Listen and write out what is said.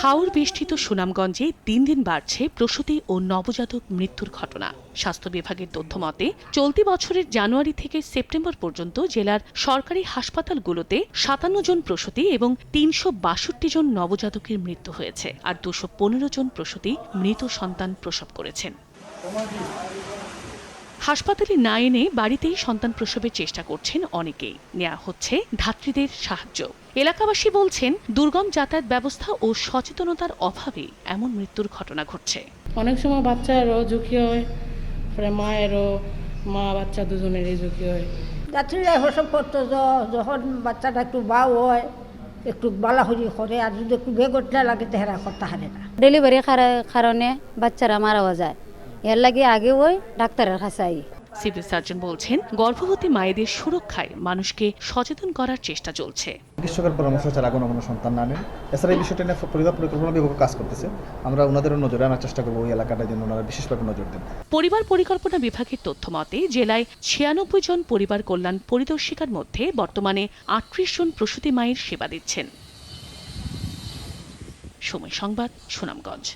হাওর বেষ্টিত সুনামগঞ্জে দিন দিন বাড়ছে প্রসূতি ও নবজাতক মৃত্যুর ঘটনা। স্বাস্থ্য বিভাগের তথ্য মতে, চলতি বছরের জানুয়ারি থেকে সেপ্টেম্বর পর্যন্ত জেলার সরকারি হাসপাতালগুলোতে সাতান্ন জন প্রসূতি এবং তিনশো বাষট্টি জন নবজাতকের মৃত্যু হয়েছে, আর দুশো পনেরো জন প্রসূতি মৃত সন্তান প্রসব করেছেন। হাসপাতালে না এনে বাড়িতেই সন্তান প্রসবের চেষ্টা করছেন অনেকেই। নেওয়া হচ্ছে ধাত্রীদের সাহায্য। এলাকাবাসী বলছেন দুর্গম যাতায়াত ব্যবস্থা ও সচেতনতার অভাবে এমন মৃত্যুর ঘটনা ঘটছে। অনেক সময় বাচ্চারও ঝুঁকি হয় পরে মায়েরও মা বাচ্চা দুজনেরই ঝুঁকি হয়। যাত্রীরা প্রসব করতো য- যখন বাচ্চাটা একটু বাউ হয় একটু বালাহুরি করে আর যদি একটু বেগটলা লাগে তেহারা করতে হারে না ডেলিভারি কারণে বাচ্চারা মারাও যায়। এর লাগে আগে ওই ডাক্তারের কাছে আই। সিভিল সার্জন বলছেন গর্ভবতী মায়েদের সুরক্ষায় মানুষকে সচেতন করার চেষ্টা চলছে। চিকিৎসকের পরামর্শ ছাড়া কোনো কোনো সন্তান না নেন এছাড়া এই বিষয়টা নিয়ে পরিবার পরিকল্পনা বিভাগ কাজ করতেছে। আমরা ওনাদেরও নজরে আনার চেষ্টা করব ওই এলাকাটা যেন ওনারা বিশেষভাবে নজর দেন। পরিবার পরিকল্পনা বিভাগের তথ্য মতে জেলায় ছিয়ানব্বই জন পরিবার কল্যাণ পরিদর্শিকার মধ্যে বর্তমানে আটত্রিশ জন প্রসূতি মায়ের সেবা দিচ্ছেন। সময় সংবাদ সুনামগঞ্জ।